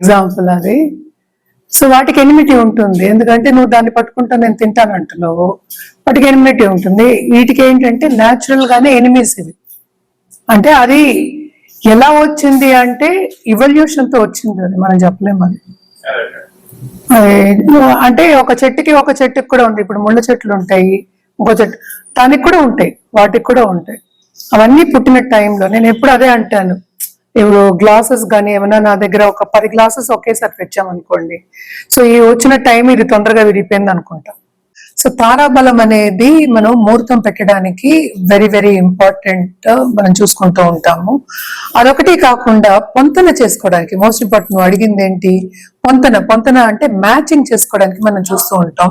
Example అది. So వాటికి enmity ఉంటుంది. ఎందుకంటే నువ్వు దాన్ని పట్టుకుంటా నేను తింటాను అంటున్నావు. వాటికి ఎనిమిటీ ఉంటుంది. వీటికి ఏంటంటే న్యాచురల్ గానే ఎనిమీస్ ఇవి. అంటే అది ఎలా వచ్చింది అంటే ఇవల్యూషన్తో వచ్చింది అది. మనం చెప్పలేము అది. అది అంటే ఒక చెట్టుకి ఒక చెట్టుకి కూడా ఉంది. ఇప్పుడు ముళ్ళ చెట్లు ఉంటాయి. ఇంకో చెట్టు దానికి కూడా ఉంటాయి. వాటికి కూడా ఉంటాయి. అవన్నీ పుట్టిన టైంలో నేను ఎప్పుడు అదే అంటాను. ఇప్పుడు గ్లాసెస్ కానీ ఏమైనా నా దగ్గర ఒక పది గ్లాసెస్ ఒకేసారి తెచ్చామనుకోండి. సో ఈ వచ్చిన టైం ఇది తొందరగా విడిపోయింది అనుకుంటా. సో తారాబలం అనేది మనం ముహూర్తం పెట్టడానికి వెరీ వెరీ ఇంపార్టెంట్ మనం చూసుకుంటూ ఉంటాము. అదొకటి కాకుండా పొంతన చేసుకోవడానికి మోస్ట్ ఇంపార్టెంట్ అడిగింది ఏంటి పొంతన పొంతన అంటే మ్యాచింగ్ చేసుకోవడానికి మనం చూస్తూ ఉంటాం.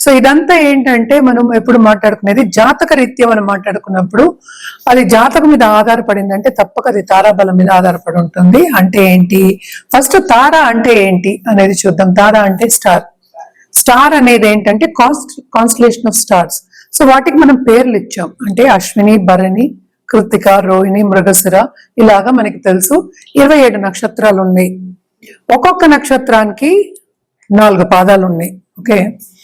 సో ఇదంతా ఏంటంటే మనం ఎప్పుడు మాట్లాడుకునేది జాతక రీత్యా మనం మాట్లాడుకున్నప్పుడు అది జాతకం మీద ఆధారపడింది అంటే తప్పక అది తారాబలం మీద ఆధారపడి ఉంటుంది. అంటే ఏంటి? ఫస్ట్ తార అంటే ఏంటి అనేది చూద్దాం. తార అంటే స్టార్. స్టార్ అనేది ఏంటంటే const constellation of stars. So వాటికి మనం పేర్లు ఇచ్చాం. అంటే అశ్విని భరణి కృతిక రోహిణి మృగశిర ఇలాగా మనకి తెలుసు. ఇరవై ఏడు నక్షత్రాలు ఉన్నాయి ఒక్కొక్క నక్షత్రానికి నాలుగు పాదాలు ఉన్నాయి ఓకే?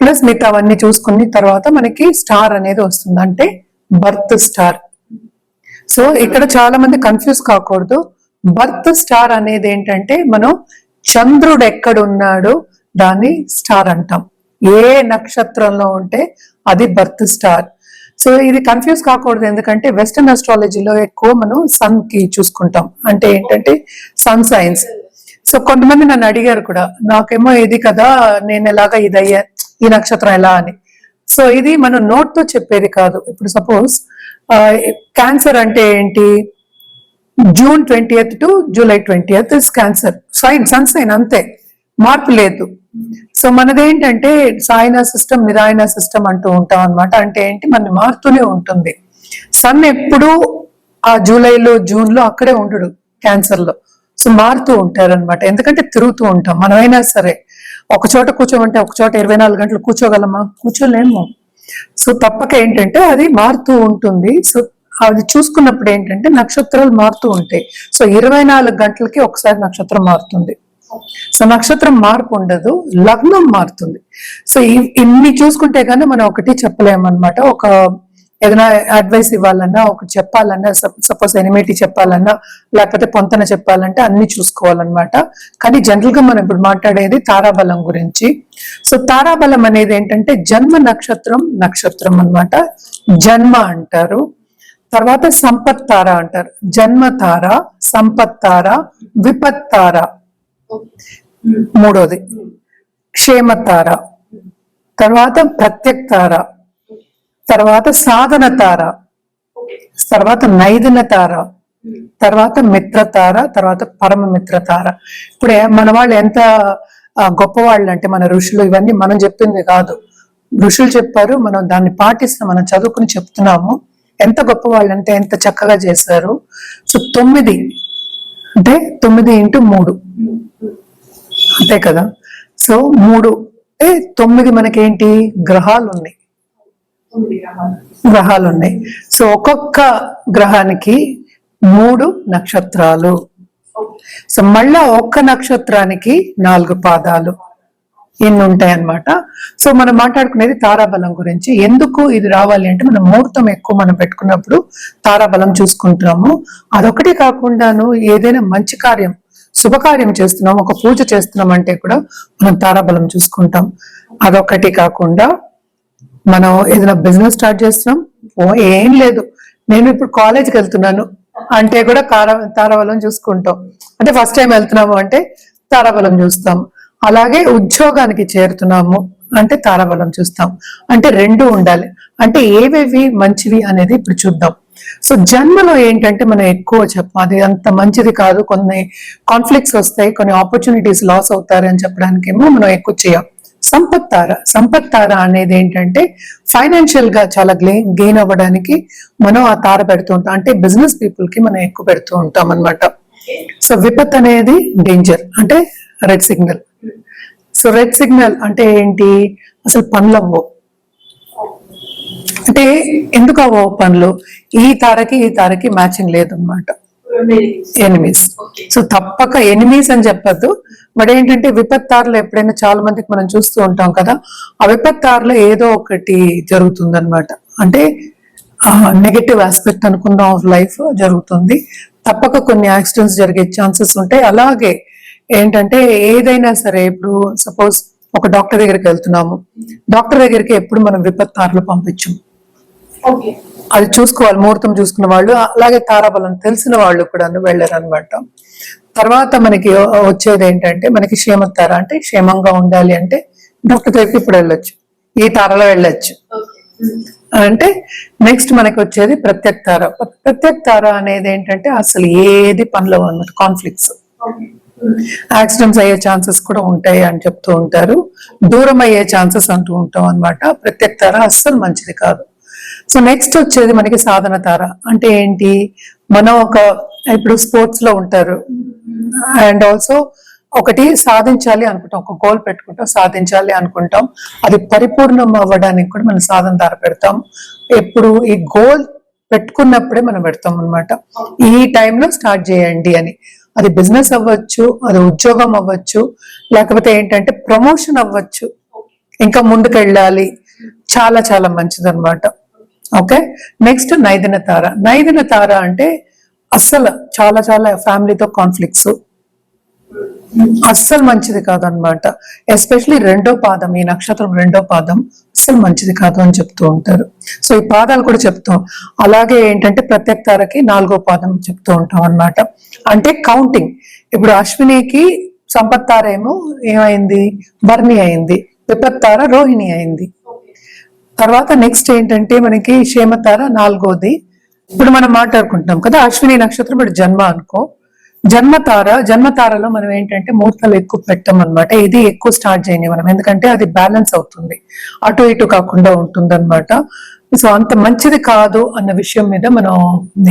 ప్లస్ మిగతా అవన్నీ చూసుకుని తర్వాత మనకి స్టార్ అనేది వస్తుంది. అంటే బర్త్ స్టార్. సో ఇక్కడ చాలా మంది కన్ఫ్యూజ్ కాకూడదు. బర్త్ స్టార్ అనేది ఏంటంటే మనం చంద్రుడు ఎక్కడ ఉన్నాడో దాన్ని స్టార్ అంటాం. ఏ నక్షత్రంలో ఉంటే అది బర్త్ స్టార్. సో ఇది కన్ఫ్యూజ్ కాకూడదు. ఎందుకంటే వెస్టర్న్ అస్ట్రాలజీలో ఎక్కువ మనం సన్కి చూసుకుంటాం. అంటే ఏంటంటే సన్ సైన్స్ సో కొంతమంది నన్ను అడిగారు కూడా నాకేమో ఇది కదా నేను ఎలాగా ఇది అయ్యా ఈ నక్షత్రం ఎలా అని. సో ఇది మనం నోట్తో చెప్పేది కాదు. ఇప్పుడు సపోజ్ క్యాన్సర్ అంటే ఏంటి? June twenty two July twenty is cancer sign sun sign అంతే. మార్పు లేదు. సో మనదేంటంటే సాయన సిస్టమ్ నిరాయన సిస్టమ్ అంటూ ఉంటాం అన్నమాట. అంటే ఏంటి? మన మారుతూనే ఉంటుంది. సన్ ఎప్పుడూ ఆ జూలైలో జూన్లో అక్కడే ఉండడు క్యాన్సర్లో సో మారుతూ ఉంటారనమాట ఎందుకంటే తిరుగుతూ ఉంటాం. మనమైనా సరే. ఒక చోట కూర్చోమంటే ఒక చోట ఇరవై నాలుగు గంటలు కూర్చోగలమా? కూర్చోలేము. సో తప్పక ఏంటంటే అది మారుతూ ఉంటుంది. సో అది చూసుకున్నప్పుడు ఏంటంటే నక్షత్రాలు మారుతూ ఉంటాయి. సో ఇరవై నాలుగు గంటలకి ఒకసారి నక్షత్రం మారుతుంది. సో నక్షత్రం మార్పు ఉండదు లగ్నం మారుతుంది. సో ఇన్ని చూసుకుంటే కానీ మనం ఒకటి చెప్పలేమన్నమాట. ఒక ఏదైనా అడ్వైస్ ఇవ్వాలన్నా ఒకటి చెప్పాలన్నా సపోజ్ ఎనిమిటీ చెప్పాలన్నా లేకపోతే పొంతన చెప్పాలంటే అన్ని చూసుకోవాలన్నమాట. కానీ జనరల్గా మనం ఇప్పుడు మాట్లాడేది తారాబలం గురించి. సో తారాబలం అనేది ఏంటంటే జన్మ నక్షత్రం నక్షత్రం అన్నమాట. జన్మ అంటారు. తర్వాత సంపత్ తార అంటారు. జన్మ తార సంపత్ తార విపత్ తార. మూడోది. క్షేమ తార. తర్వాత ప్రత్యక్ తార. తర్వాత సాధన తార. తర్వాత నైదన తార. తర్వాత మిత్ర తార తర్వాత పరమ మిత్ర తార. ఇప్పుడు మన వాళ్ళు ఎంత గొప్పవాళ్ళు అంటే మన ఋషులు ఇవన్నీ మనం చెప్పింది కాదు. ఋషులు చెప్పారు మనం దాన్ని పాటిస్తాం మనం చదువుకుని చెప్తున్నాము. ఎంత గొప్పవాళ్ళు అంటే ఎంత చక్కగా చేశారు. సో తొమ్మిది అంటే తొమ్మిది ఇంటూ మూడు. అంతే కదా? సో మూడు అంటే తొమ్మిది మనకేంటి? గ్రహాలు ఉన్నాయి గ్రహాలు ఉన్నాయి సో ఒక్కొక్క గ్రహానికి మూడు నక్షత్రాలు. సో మళ్ళా ఒక్క నక్షత్రానికి నాలుగు పాదాలు. ఇన్ని ఉంటాయి అన్నమాట సో మనం మాట్లాడుకునేది తారాబలం గురించి. ఎందుకు ఇది రావాలి అంటే మనం ముహూర్తం ఎక్కువ మనం పెట్టుకున్నప్పుడు తారాబలం చూసుకుంటున్నాము. అదొకటి కాకుండాను ఏదైనా మంచి కార్యం శుభకార్యం చేస్తున్నాం ఒక పూజ చేస్తున్నాం అంటే కూడా మనం తారాబలం చూసుకుంటాం. అదొకటి కాకుండా మనం ఏదైనా బిజినెస్ స్టార్ట్ చేస్తున్నాం? ఓ ఏం లేదు. నేను ఇప్పుడు కాలేజ్కి వెళ్తున్నాను. అంటే కూడా కార తారాబలం చూసుకుంటాం. అంటే ఫస్ట్ టైం వెళ్తున్నాము అంటే తారాబలం చూస్తాం. అలాగే ఉద్యోగానికి చేరుతున్నాము అంటే తారాబలం చూస్తాం. అంటే రెండు ఉండాలి. అంటే ఏవేవి మంచివి అనేది ఇప్పుడు చూద్దాం. సో జన్మలో ఏంటంటే మనం ఎక్కువ చెప్పాలి అది అంత మంచిది కాదు. కొన్ని కాన్ఫ్లిక్ట్స్ వస్తాయి. కొన్ని ఆపర్చునిటీస్ లాస్ అవుతారు అని చెప్పడానికేమో మనం ఎక్కువ చేయం. సంపత్ తార సంపత్ తార అనేది ఏంటంటే ఫైనాన్షియల్గా చాలా గెయిన్ అవ్వడానికి మనం ఆ తార పెడుతూ ఉంటాం. అంటే బిజినెస్ పీపుల్కి మనం ఎక్కువ పెడుతూ ఉంటాం అన్నమాట. సో విపత్ అనేది డేంజర్ అంటే red signal so red signal అంటే ఏంటి? అసలు పనులు అంటే ఎందుకు అవ్వవు పనులు? ఈ తారకి ఈ తారకి మ్యాచింగ్ లేదు అనమాట ఎనిమీస్. సో తప్పక ఎనిమీస్ అని చెప్పొద్దు. బట్ ఏంటంటే విపత్తారులు ఎప్పుడైనా చాలా మందికి మనం చూస్తూ ఉంటాం కదా ఆ విపత్తారులో ఏదో ఒకటి జరుగుతుంది అనమాట అంటే నెగటివ్ ఆస్పెక్ట్ అనుకున్న ఆఫ్ లైఫ్ జరుగుతుంది. తప్పక కొన్ని యాక్సిడెంట్స్ జరిగే ఛాన్సెస్ ఉంటాయి. అలాగే ఏంటంటే ఏదైనా సరే ఇప్పుడు సపోజ్ ఒక డాక్టర్ దగ్గరికి వెళ్తున్నాము. డాక్టర్ దగ్గరికి ఎప్పుడు మనం విపత్తారులు పంపించం ఓకే. అది చూసుకోవాలి ముహూర్తం చూసుకున్న వాళ్ళు అలాగే తారాబలం తెలిసిన వాళ్ళు కూడా వెళ్ళారు అనమాట తర్వాత మనకి వచ్చేది ఏంటంటే మనకి క్షేమతార అంటే క్షేమంగా ఉండాలి అంటే డాక్టర్ దగ్గరికి ఇప్పుడు వెళ్ళొచ్చు. ఈ తారలో వెళ్ళొచ్చు. అంటే నెక్స్ట్ మనకి వచ్చేది ప్రత్యక్ తార. ప్రత్యక్ తార అనేది ఏంటంటే అసలు ఏది పనిలో అనమాట కాన్ఫ్లిక్ట్స్ యాక్సిడెంట్స్ అయ్యే ఛాన్సెస్ కూడా ఉంటాయి అని చెప్తూ ఉంటారు. దూరం అయ్యే ఛాన్సెస్ అంటూ ఉంటాం అనమాట ప్రత్యేక తార అస్సలు మంచిది కాదు. సో నెక్స్ట్ వచ్చేది మనకి సాధన తార. అంటే ఏంటి? మనం ఒక ఇప్పుడు స్పోర్ట్స్లో ఉంటారు. అండ్ ఆల్సో ఒకటి సాధించాలి అనుకుంటాం. ఒక గోల్ పెట్టుకుంటాం సాధించాలి అనుకుంటాం. అది పరిపూర్ణం అవ్వడానికి కూడా మనం సాధన తార పెడతాం. ఎప్పుడు ఈ గోల్ పెట్టుకున్నప్పుడే మనం పెడతాం అన్నమాట. ఈ టైంలో స్టార్ట్ చేయండి అని. అది బిజినెస్ అవ్వచ్చు అది ఉద్యోగం అవ్వచ్చు లేకపోతే ఏంటంటే ప్రమోషన్ అవ్వచ్చు. ఇంకా ముందుకు వెళ్ళాలి చాలా చాలా మంచిదన్నమాట. ఓకే? నెక్స్ట్ నైదిన తార. నైదిన తార అంటే అస్సలు చాలా చాలా ఫ్యామిలీతో కాన్ఫ్లిక్ట్స్. అస్సలు మంచిది కాదనమాట. ఎస్పెషలీ రెండో పాదం ఈ నక్షత్రం రెండో పాదం అస్సలు మంచిది కాదు అని చెప్తూ ఉంటారు. సో ఈ పాదాలు కూడా చెప్తాం అలాగే ఏంటంటే ప్రత్యేక తారకి నాలుగో పాదం చెప్తూ ఉంటాం అన్నమాట. అంటే కౌంటింగ్ ఇప్పుడు అశ్వినికి సంపత్ తార ఏమో ఏమైంది? బర్ని అయింది. విపత్తార రోహిణి అయింది. తర్వాత నెక్స్ట్ ఏంటంటే మనకి క్షేమతార నాలుగోది. ఇప్పుడు మనం మాట్లాడుకుంటున్నాం కదా అశ్విని నక్షత్రం ఇప్పుడు జన్మ అనుకో. జన్మతార జన్మతారలో మనం ఏంటంటే ముహూర్తాలు ఎక్కువ పెట్టం అనమాట ఇది ఎక్కువ స్టార్ట్ చేయండి మనం ఎందుకంటే అది బ్యాలెన్స్ అవుతుంది. అటు ఇటు కాకుండా ఉంటుంది అనమాట సో అంత మంచిది కాదు అన్న విషయం మీద మనం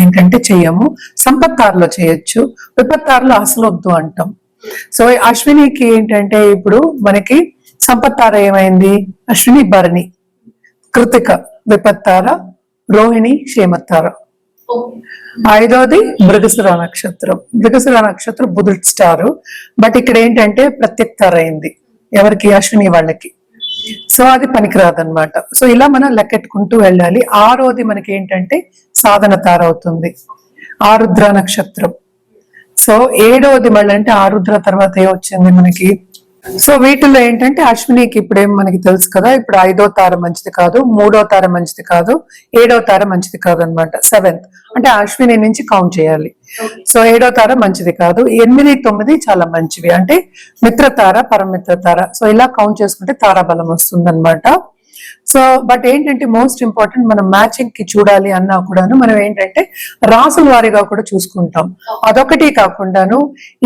ఏంటంటే చెయ్యము సంపత్తారలో చేయొచ్చు విపత్తారలో అసలు వద్దు అంటాం. సో అశ్వినికి ఏంటంటే ఇప్పుడు మనకి సంపత్తార ఏమైంది? అశ్విని భరణి. కృతిక విపత్తార రోహిణి క్షేమతార ఓకే. ఐదోది మృగశిర నక్షత్రం. మృగశిర నక్షత్రం బుధుడు స్టార్. బట్ ఇక్కడ ఏంటంటే ప్రత్యక్తార అయింది ఎవరికి? అశ్విని వాళ్ళకి. సో అది పనికిరాదన్నమాట. సో ఇలా మనం లెక్కెట్టుకుంటూ వెళ్ళాలి. ఆరోది మనకి ఏంటంటే సాధన తార అవుతుంది. ఆరుద్ర నక్షత్రం. సో ఏడవది మళ్ళీ అంటే ఆరుద్ర తర్వాత ఏ వచ్చింది మనకి? సో వీటిల్లో ఏంటంటే అశ్వినికి ఇప్పుడేం మనకి తెలుసు కదా ఇప్పుడు ఐదో తార మంచిది కాదు మూడో తార మంచిది కాదు ఏడో తార మంచిది కాదు అనమాట సెవెంత్. అంటే అశ్విని నుంచి కౌంట్ చేయాలి. సో ఏడో తార మంచిది కాదు ఎనిమిది తొమ్మిది చాలా మంచివి. అంటే మిత్రతార పరమిత్ర తార. సో ఇలా కౌంట్ చేసుకుంటే తారాబలం వస్తుంది సో బట్ ఏంటంటే మోస్ట్ ఇంపార్టెంట్ మనం మ్యాచింగ్కి చూడాలి అన్నా కూడాను మనం ఏంటంటే రాసుల వారిగా కూడా చూసుకుంటాం. అదొకటి కాకుండాను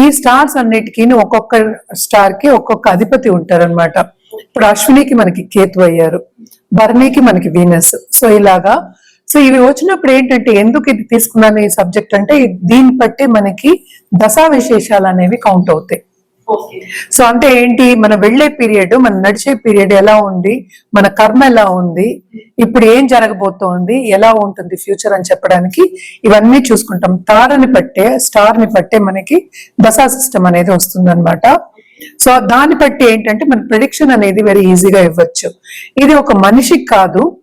ఈ స్టార్స్ అన్నిటికీ ఒక్కొక్క స్టార్కి ఒక్కొక్క అధిపతి ఉంటారన్నమాట. ఇప్పుడు అశ్వినికి మనకి కేతు అయ్యారు. భరణికి మనకి వీనస్. సో ఇలాగా. సో ఇవి వచ్చినప్పుడు ఏంటంటే ఎందుకు ఇది తీసుకున్నాను ఈ సబ్జెక్ట్ అంటే దీన్ని బట్టి మనకి దశా విశేషాలు అనేవి కౌంట్ అవుతాయి. సో అంటే ఏంటి? మన వెళ్ళే పీరియడ్ మన నడిచే పీరియడ్ ఎలా ఉంది? మన కర్మ ఎలా ఉంది? ఇప్పుడు ఏం జరగబోతోంది? ఎలా ఉంటుంది ఫ్యూచర్ అని చెప్పడానికి ఇవన్నీ చూసుకుంటాం. తారని పట్టే స్టార్ని పట్టే మనకి దశా సిస్టమ్ అనేది వస్తుంది సో దాన్ని బట్టి ఏంటంటే మన ప్రిడిక్షన్ అనేది వెరీ ఈజీగా ఇవ్వచ్చు. ఇది ఒక మనిషికి కాదు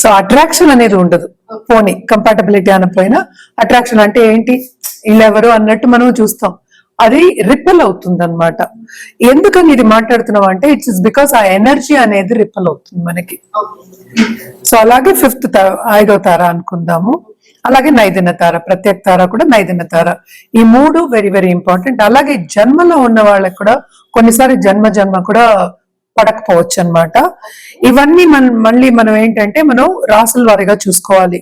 సో అట్రాక్షన్ అనేది ఉండదు. పోనీ కంపాటబిలిటీ అనపోయినా అట్రాక్షన్ అంటే ఏంటి? వీళ్ళెవరు అన్నట్టు మనం చూస్తాం. అది రిపెల్ అవుతుంది అనమాట ఎందుకని ఇది మాట్లాడుతున్నాం అంటే ఇట్స్ ఇస్ బికాస్ ఆ ఎనర్జీ అనేది రిపెల్ అవుతుంది మనకి. సో అలాగే ఫిఫ్త్ ఐదో తార అనుకుందాము. అలాగే నైదిన తార ప్రత్యేక తార కూడా నైదిన తార. ఈ మూడు వెరీ వెరీ ఇంపార్టెంట్ అలాగే జన్మలో ఉన్న వాళ్ళకి కూడా కొన్నిసారి జన్మ జన్మ కూడా పడకపోవచ్చు అన్నమాట ఇవన్నీ మన మళ్ళీ మనం ఏంటంటే మనం రాసుల వారిగా చూసుకోవాలి.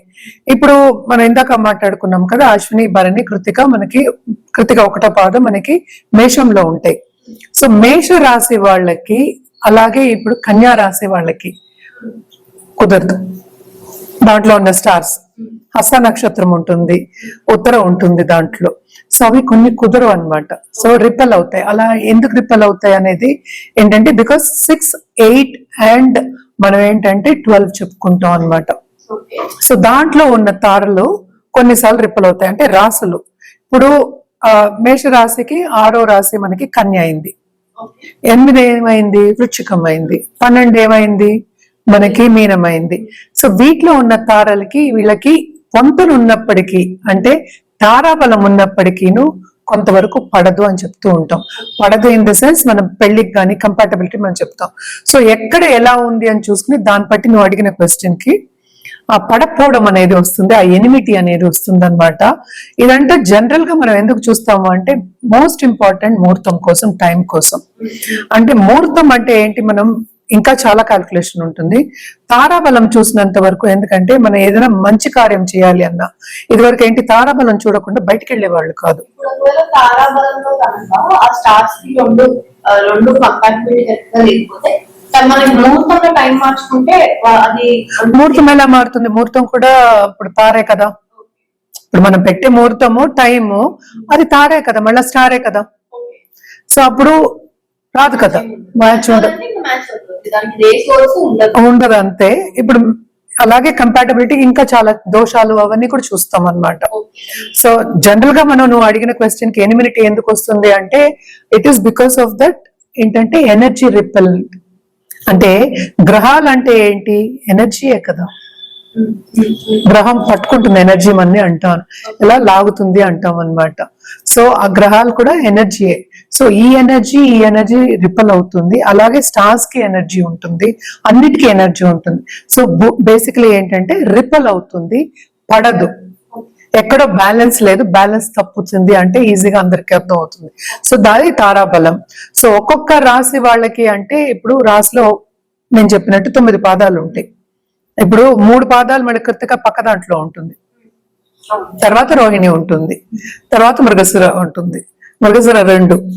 ఇప్పుడు మనం ఇందాక మాట్లాడుకున్నాం కదా అశ్విని భరణి కృతిక మనకి కృతిక ఒకటో పాదం మనకి మేషంలో ఉంటాయి. సో మేష రాశి వాళ్ళకి అలాగే ఇప్పుడు కన్యా రాశి వాళ్ళకి కుదరదు. దాంట్లో ఉన్న స్టార్స్. హస్త నక్షత్రం ఉంటుంది ఉత్తర ఉంటుంది దాంట్లో. సో అవి కొన్ని కుదరవు అన్నమాట. సో రిపెల్ అవుతాయి. అలా ఎందుకు రిపెల్ అవుతాయి అనేది ఏంటంటే బికాస్ సిక్స్ ఎయిట్ అండ్ మనం ఏంటంటే ట్వెల్వ్ చెప్పుకుంటాం అన్నమాట. ఓకే. సో దాంట్లో ఉన్న తారలు కొన్నిసార్లు రిప్పల్ అవుతాయి. అంటే రాసులు ఇప్పుడు ఆ, మేష రాశికి ఆరో రాశి మనకి కన్య అయింది. ఎనిమిది ఏమైంది? వృచ్చికం అయింది. పన్నెండు ఏమైంది? మనకి మీనమైంది. సో వీటిలో ఉన్న తారలకి వీళ్ళకి పొంతలు ఉన్నప్పటికీ అంటే తారాబలం ఉన్నప్పటికీను కొంతవరకు పడదు అని చెప్తూ ఉంటాం. పడదు ఇన్ ద సెన్స్ మనం పెళ్ళికి కానీ కంపాటబిలిటీ మనం చెప్తాం. సో ఎక్కడ ఎలా ఉంది అని చూసుకుని దాన్ని బట్టి నువ్వు అడిగిన క్వశ్చన్కి ఆ పడకపోవడం అనేది వస్తుంది ఆ ఎనిమిటీ అనేది వస్తుంది అనమాట ఇదంటే జనరల్గా మనం ఎందుకు చూస్తాము అంటే మోస్ట్ ఇంపార్టెంట్ ముహూర్తం కోసం టైం కోసం. అంటే ముహూర్తం అంటే ఏంటి? మనం ఇంకా చాలా క్యాల్కులేషన్ ఉంటుంది. తారాబలం చూసినంత వరకు ఎందుకంటే మనం ఏదైనా మంచి కార్యం చేయాలి అన్నా ఇదివరకు ఏంటి తారాబలం చూడకుండా బయటికి వెళ్ళే వాళ్ళు కాదు ముహూర్తం ఎలా మారుతుంది? ముహూర్తం కూడా ఇప్పుడు తారే కదా. ఇప్పుడు మనం పెట్టే ముహూర్తము టైము అది తారే కదా. మళ్ళీ స్టారే కదా. సో అప్పుడు రాదు కదా. మ్యాచ్ ఉండదు. ఉండదు. అంతే ఇప్పుడు అలాగే కంపాటబిలిటీ ఇంకా చాలా దోషాలు అవన్నీ కూడా చూస్తాం అన్నమాట. ఓకే సో జనరల్గా మనం నువ్వు అడిగిన క్వశ్చన్కి ఎనిమినిటీ ఎందుకు వస్తుంది అంటే it is because of that ఏంటంటే ఎనర్జీ రిపెల్ అంటే గ్రహాలు అంటే ఏంటి? ఎనర్జీయే కదా. ఉమ్, ఉమ్, ఉమ్. గ్రహం పట్టుకుంటుంది ఎనర్జీ మన్ని అంటాం ఇలా లాగుతుంది అంటాం అన్నమాట. సో ఆ గ్రహాలు కూడా ఎనర్జీయే సో ఈ ఎనర్జీ ఈ ఎనర్జీ రిపల్ అవుతుంది. అలాగే స్టార్స్కి ఎనర్జీ ఉంటుంది. అన్నిటికీ ఎనర్జీ ఉంటుంది. సో బేసికలీ ఏంటంటే రిపల్ అవుతుంది. పడదు. ఎక్కడో బ్యాలెన్స్ లేదు. బ్యాలెన్స్ తప్పుతుంది అంటే ఈజీగా అందరికీ అర్థం అవుతుంది సో దాని తారాబలం. సో ఒక్కొక్క రాశి వాళ్ళకి అంటే ఇప్పుడు రాశిలో నేను చెప్పినట్టు తొమ్మిది పాదాలు ఉంటాయి. ఇప్పుడు మూడు పాదాలు మన కృతిక పక్క దాంట్లో ఉంటుంది. తర్వాత రోహిణి ఉంటుంది తర్వాత మృగశిర ఉంటుంది మృగశిర రెండు.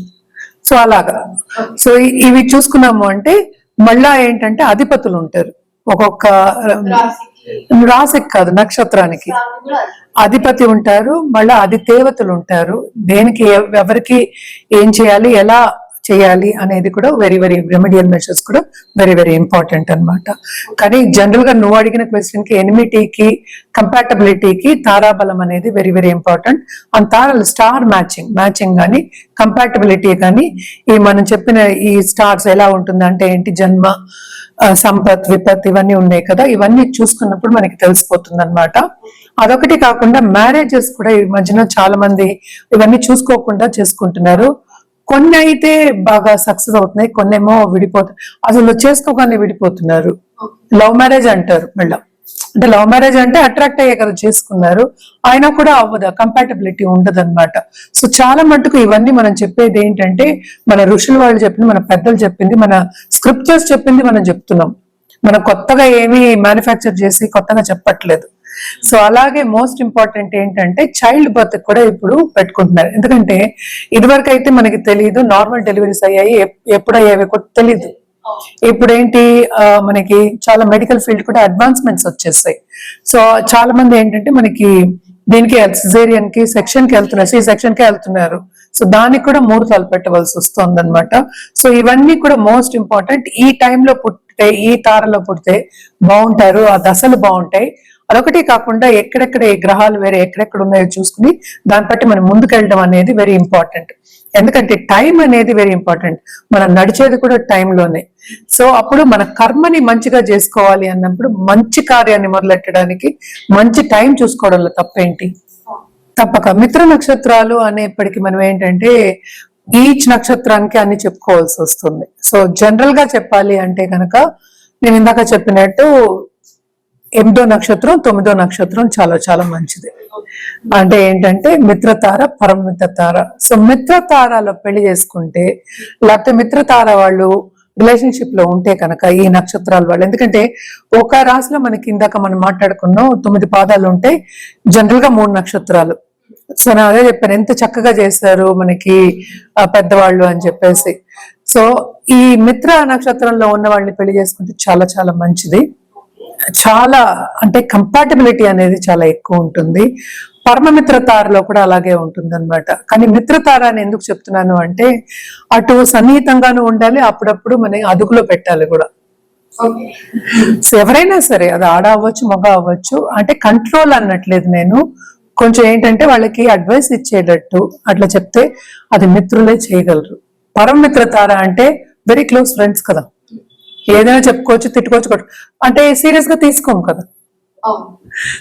సో అలాగా. సో ఇవి చూసుకున్నాము అంటే మళ్ళా ఏంటంటే అధిపతులు ఉంటారు. ఒక్కొక్క రాశికి. కాదు నక్షత్రానికి. అధిపతి ఉంటారు మళ్ళా అధి దేవతలు ఉంటారు. దేనికి ఎవ- ఎవరికి ఏం చేయాలి ఎలా చేయాలి అనేది కూడా వెరీ వెరీ రెమెడియల్ మెషర్స్ కూడా వెరీ వెరీ ఇంపార్టెంట్ అన్నమాట. కానీ జనరల్గా నువ్వు అడిగిన క్వశ్చన్కి ఎనిమిటీకి కంపాటబిలిటీకి తారాబలం అనేది వెరీ వెరీ ఇంపార్టెంట్ అండ్ తారాలు స్టార్ మ్యాచింగ్ మ్యాచింగ్ కానీ కంపాటబిలిటీ కానీ ఈ మనం చెప్పిన ఈ స్టార్స్ ఎలా ఉంటుంది అంటే ఏంటి? జన్మ సంపత్ విపత్ ఇవన్నీ ఉన్నాయి కదా. ఇవన్నీ చూసుకున్నప్పుడు మనకి తెలిసిపోతుంది అనమాట అదొకటి కాకుండా మ్యారేజెస్ కూడా ఈ మధ్యన చాలా మంది ఇవన్నీ చూసుకోకుండా చేసుకుంటున్నారు. కొన్ని అయితే బాగా సక్సెస్ అవుతున్నాయి కొన్ని ఏమో విడిపోతాయి అసలు చేసుకోగానే విడిపోతున్నారు. లవ్ మ్యారేజ్ అంటారు మళ్ళీ. అంటే లవ్ మ్యారేజ్ అంటే అట్రాక్ట్ అయ్యే కదా చేసుకున్నారు అయినా కూడా అవ్వదు కంపాటబిలిటీ ఉండదు అనమాట సో చాలా మటుకు ఇవన్నీ మనం చెప్పేది ఏంటంటే మన ఋషులు వాళ్ళు చెప్పింది మన పెద్దలు చెప్పింది మన స్క్రిప్చర్స్ చెప్పింది మనం చెప్తున్నాం. మనం కొత్తగా ఏమీ మ్యానుఫ్యాక్చర్ చేసి కొత్తగా చెప్పట్లేదు. సో అలాగే మోస్ట్ ఇంపార్టెంట్ ఏంటంటే చైల్డ్ బర్త్ కూడా ఇప్పుడు పెట్టుకుంటున్నారు. ఎందుకంటే ఇదివరకు అయితే మనకి తెలియదు నార్మల్ డెలివరీస్ అయ్యాయి ఎప్- ఎప్పుడు అయ్యాయి కూడా తెలియదు ఇప్పుడు ఏంటి మనకి చాలా మెడికల్ ఫీల్డ్ కూడా అడ్వాన్స్మెంట్స్ వచ్చేసాయి సో చాలా మంది ఏంటంటే మనకి దీనికి సిజేరియన్కి సెక్షన్కి వెళ్తున్నారు. సి సెక్షన్కి వెళ్తున్నారు. సో దానికి కూడా మూడు తల పెట్టవలసి వస్తుంది అనమాట సో ఇవన్నీ కూడా మోస్ట్ ఇంపార్టెంట్. ఈ టైంలో పుట్టితే ఈ తారలో పుడితే బాగుంటారు ఆ దశలు బాగుంటాయి. అదొకటి కాకుండా ఎక్కడెక్కడ ఏ గ్రహాలు వేరే ఎక్కడెక్కడ ఉన్నాయో చూసుకుని దాన్ని బట్టి మనం ముందుకెళ్ళడం అనేది వెరీ ఇంపార్టెంట్ ఎందుకంటే టైం అనేది వెరీ ఇంపార్టెంట్ మనం నడిచేది కూడా టైంలోనే సో అప్పుడు మన కర్మని మంచిగా చేసుకోవాలి అన్నప్పుడు మంచి కార్యాన్ని మొదలెట్టడానికి మంచి టైం చూసుకోవడంలో తప్పేంటి? తప్పక. మిత్ర నక్షత్రాలు అనేప్పటికీ మనం ఏంటంటే ఈచ్ నక్షత్రానికి అన్ని చెప్పుకోవాల్సి వస్తుంది. సో జనరల్గా చెప్పాలి అంటే కనుక నేను ఇందాక చెప్పినట్టు ఎనిమిదో నక్షత్రం తొమ్మిదో నక్షత్రం చాలా చాలా మంచిది. అంటే ఏంటంటే మిత్రతార పరమిత్ర తార సో మిత్రతారాలో పెళ్ళి చేసుకుంటే లేకపోతే మిత్రతార వాళ్ళు రిలేషన్షిప్లో ఉంటే కనుక ఈ నక్షత్రాల వాళ్ళు ఎందుకంటే ఒక రాశిలో మనకి ఇందాక మనం మాట్లాడుకున్నాం తొమ్మిది పాదాలు ఉంటే జనరల్గా మూడు నక్షత్రాలు. సో నేను అదే చెప్పాను ఎంత చక్కగా చేశారు మనకి పెద్దవాళ్ళు అని చెప్పేసి. సో ఈ మిత్ర నక్షత్రంలో ఉన్న వాళ్ళని పెళ్ళి చేసుకుంటే చాలా చాలా మంచిది. చాలా అంటే కంపాటబిలిటీ అనేది చాలా ఎక్కువ ఉంటుంది. పరమమిత్ర తారలో కూడా అలాగే ఉంటుంది అనమాట కానీ మిత్రతార అని ఎందుకు చెప్తున్నాను అంటే అటు సన్నిహితంగాను ఉండాలి అప్పుడప్పుడు మన అదుపులో పెట్టాలి కూడా. ఎవరైనా సరే అది ఆడ అవ్వచ్చు మగ అవ్వచ్చు అంటే కంట్రోల్ అన్నట్లేదు నేను. కొంచెం ఏంటంటే వాళ్ళకి అడ్వైస్ ఇచ్చేటట్టు అట్లా చెప్తే అది మిత్రులే చేయగలరు. పరమమిత్ర తార అంటే వెరీ క్లోజ్ ఫ్రెండ్స్ కదా. ఏదైనా చెప్పుకోవచ్చు తిట్టుకోవచ్చు అంటే సీరియస్గా తీసుకోం కదా.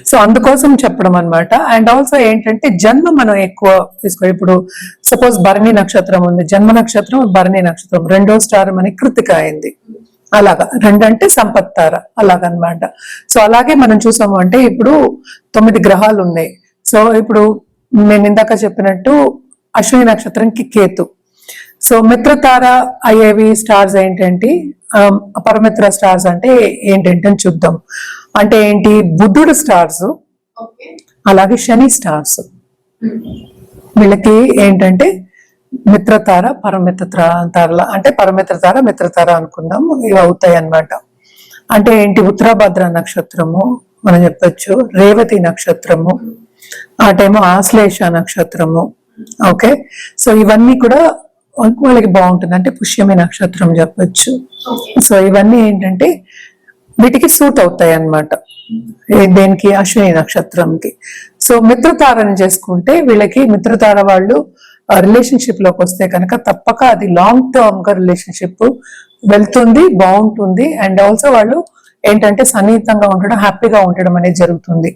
సో అందుకోసం చెప్పడం అన్నమాట. అండ్ ఆల్సో ఏంటంటే జన్మ మనం ఎక్కువ తీసుకో ఇప్పుడు సపోజ్ భరణి నక్షత్రం ఉంది. జన్మ నక్షత్రం భరణి నక్షత్రం. రెండో స్టార్ మనకి కృతిక అయింది. అలాగా. రెండంటే సంపత్తార. అలాగనమాట సో అలాగే మనం చూసాము అంటే ఇప్పుడు తొమ్మిది గ్రహాలు ఉన్నాయి. సో ఇప్పుడు నేను ఇందాక చెప్పినట్టు అశ్విని నక్షత్రంకి కేతు. సో మిత్రతార అయ్యేవి స్టార్స్ ఏంటంటే పరమిత్ర స్టార్స్ అంటే ఏంటంటే అని చూద్దాం. అంటే ఏంటి? బుద్ధుడు స్టార్స్ అలాగే శని స్టార్స్ వీళ్ళకి ఏంటంటే మిత్రతార పరమిత్ర తారల అంటే పరమిత్ర తార మిత్రతార అనుకుందాం ఇవి అవుతాయి అన్నమాట. అంటే ఏంటి? ఉత్తరాభద్ర నక్షత్రము మనం చెప్పొచ్చు. రేవతి నక్షత్రము ఆ టైము ఆశ్లేష నక్షత్రము. ఓకే సో ఇవన్నీ కూడా వాళ్ళకి బాగుంటుంది. అంటే పుష్యమి నక్షత్రం చెప్పొచ్చు. సో ఇవన్నీ ఏంటంటే వీటికి సూట్ అవుతాయి అన్నమాట. దేనికి? అశ్విని నక్షత్రంకి. సో మిత్రతారని చేసుకుంటే వీళ్ళకి మిత్రతార వాళ్ళు రిలేషన్షిప్లోకి వస్తే కనుక తప్పక అది లాంగ్ టర్మ్గా రిలేషన్షిప్ వెళ్తుంది బాగుంటుంది. అండ్ ఆల్సో వాళ్ళు ఏంటంటే సన్నిహితంగా ఉండడం హ్యాపీగా ఉండడం అనేది జరుగుతుంది.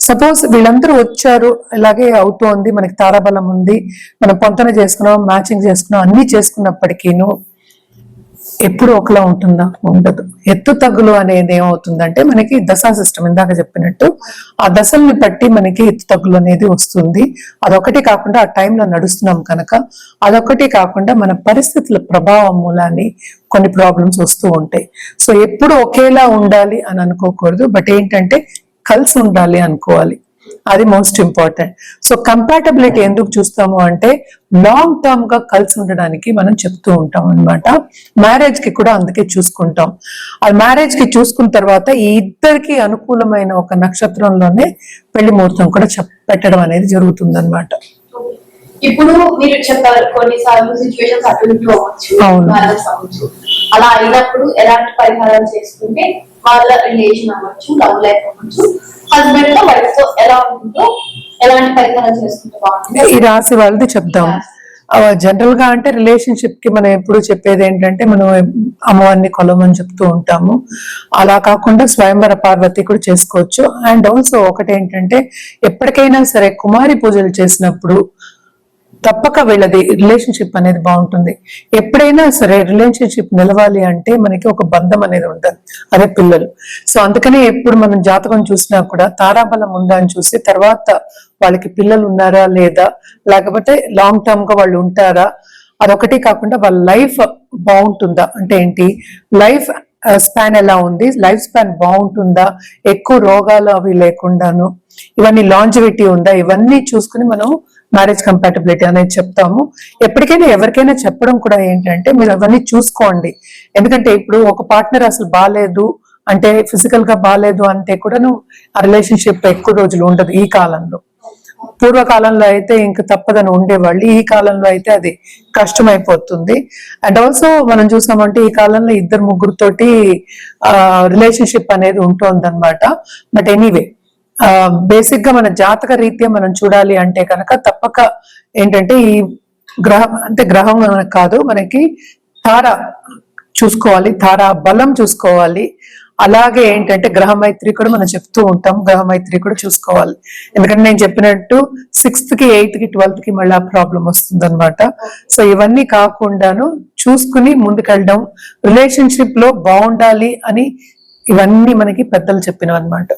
సపోజ్ వీళ్ళందరూ వచ్చారు ఇలాగే అవుతోంది మనకి తారాబలం ఉంది మనం పొంతన చేసుకున్నాం మ్యాచింగ్ చేసుకున్నాం అన్ని చేసుకున్నప్పటికీను ఎప్పుడు ఒకలా ఉంటుందా? ఉండదు. ఎత్తు తగ్గులు అనేది ఏమవుతుందంటే మనకి దశా సిస్టమ్ ఇందాక చెప్పినట్టు ఆ దశల్ని బట్టి మనకి ఎత్తు తగ్గులు అనేది వస్తుంది. అదొకటి కాకుండా ఆ టైంలో నడుస్తున్నాం కనుక అదొకటి కాకుండా మన పరిస్థితుల ప్రభావం మూలాన్ని కొన్ని ప్రాబ్లమ్స్ వస్తూ ఉంటాయి. సో ఎప్పుడు ఒకేలా ఉండాలి అని అనుకోకూడదు. బట్ ఏంటంటే కలిసి ఉండాలి అనుకోవాలి. అది మోస్ట్ ఇంపార్టెంట్ సో కంపాటబిలిటీ ఎందుకు చూస్తాము అంటే లాంగ్ టర్మ్గా కలిసి ఉండడానికి మనం చెప్తూ ఉంటాం అన్నమాట. మ్యారేజ్కి కూడా అందుకే చూసుకుంటాం. ఆ మ్యారేజ్కి చూసుకున్న తర్వాత ఈ ఇద్దరికి అనుకూలమైన ఒక నక్షత్రంలోనే పెళ్ళి ముహూర్తం కూడా పెట్టడం అనేది జరుగుతుంది అనమాట ఇప్పుడు మీరు చెప్పారు కొన్నిసార్లు సిచ్యువేషన్స్ అటు ఇటు అవ్వచ్చు అలా అయినప్పుడు ఎలాంటి పరిహారాలు చేసుకుంటే వాళ్ళ రిలేషన్ అవ్వచ్చు లవ్ లైఫ్ అవ్వచ్చు హస్బెండ్తో వైఫ్తో ఎలా ఉంటుందో ఎలాంటి బాగుంటుంది? ఈ రాశి వాళ్ళది చెప్దాం. జనరల్గా అంటే రిలేషన్షిప్కి మనం ఎప్పుడు చెప్పేది ఏంటంటే మనం అమ్మవారిని కొలవమని చెప్తూ ఉంటాము. అలా కాకుండా స్వయంవర పార్వతి కూడా చేసుకోవచ్చు. అండ్ ఆల్సో ఒకటి ఏంటంటే ఎప్పటికైనా సరే కుమారి పూజలు చేసినప్పుడు తప్పక వీళ్ళది. రిలేషన్షిప్ అనేది బాగుంటుంది. ఎప్పుడైనా సరే రిలేషన్షిప్ నిలవాలి అంటే మనకి ఒక బంధం అనేది ఉంటుంది. అదే పిల్లలు. సో అందుకనే ఎప్పుడు మనం జాతకం చూసినా కూడా తారాబలం ఉందా అని చూసి తర్వాత వాళ్ళకి పిల్లలు ఉన్నారా లేదా లేకపోతే లాంగ్ టర్మ్గా వాళ్ళు ఉంటారా అదొకటి కాకుండా వాళ్ళ లైఫ్ బాగుంటుందా? అంటే ఏంటి? లైఫ్ స్పాన్ ఎలా ఉంది? లైఫ్ స్పాన్ బాగుంటుందా? ఎక్కువ రోగాలు అవి లేకుండాను? ఇవన్నీ లాంజివిటీ ఉందా? ఇవన్నీ చూసుకుని మనం మ్యారేజ్ కంపాటబిలిటీ అనేది చెప్తాము. ఎప్పటికైనా ఎవరికైనా చెప్పడం కూడా ఏంటంటే మీరు అవన్నీ చూసుకోండి. ఎందుకంటే ఇప్పుడు ఒక పార్ట్నర్ అసలు బాగాలేదు అంటే ఫిజికల్గా బాగాలేదు అంటే కూడాను ఆ రిలేషన్షిప్ ఎక్కువ రోజులు ఉండదు ఈ కాలంలో. పూర్వకాలంలో అయితే ఇంక తప్పదని ఉండేవాళ్ళు ఈ కాలంలో అయితే అది కష్టమైపోతుంది. అండ్ ఆల్సో మనం చూసామంటే ఈ కాలంలో ఇద్దరు ముగ్గురుతోటి రిలేషన్షిప్ అనేది ఉంటుంది అనమాట బట్ ఎనీవే బేసిక్గా మన జాతక రీత్యా మనం చూడాలి అంటే కనుక తప్పక ఏంటంటే ఈ గ్రహం అంటే గ్రహం కాదు మనకి తార చూసుకోవాలి తార బలం చూసుకోవాలి. అలాగే ఏంటంటే గ్రహ మైత్రి కూడా మనం చెప్తూ ఉంటాం గ్రహ మైత్రి కూడా చూసుకోవాలి. ఎందుకంటే నేను చెప్పినట్టు సిక్స్త్కి ఎయిత్కి ట్వెల్త్కి మళ్ళీ ప్రాబ్లం వస్తుంది అనమాట సో ఇవన్నీ కాకుండాను చూసుకుని ముందుకెళ్ళడం రిలేషన్షిప్లో బాగుండాలి అని ఇవన్నీ మనకి పెద్దలు చెప్పినవి అనమాట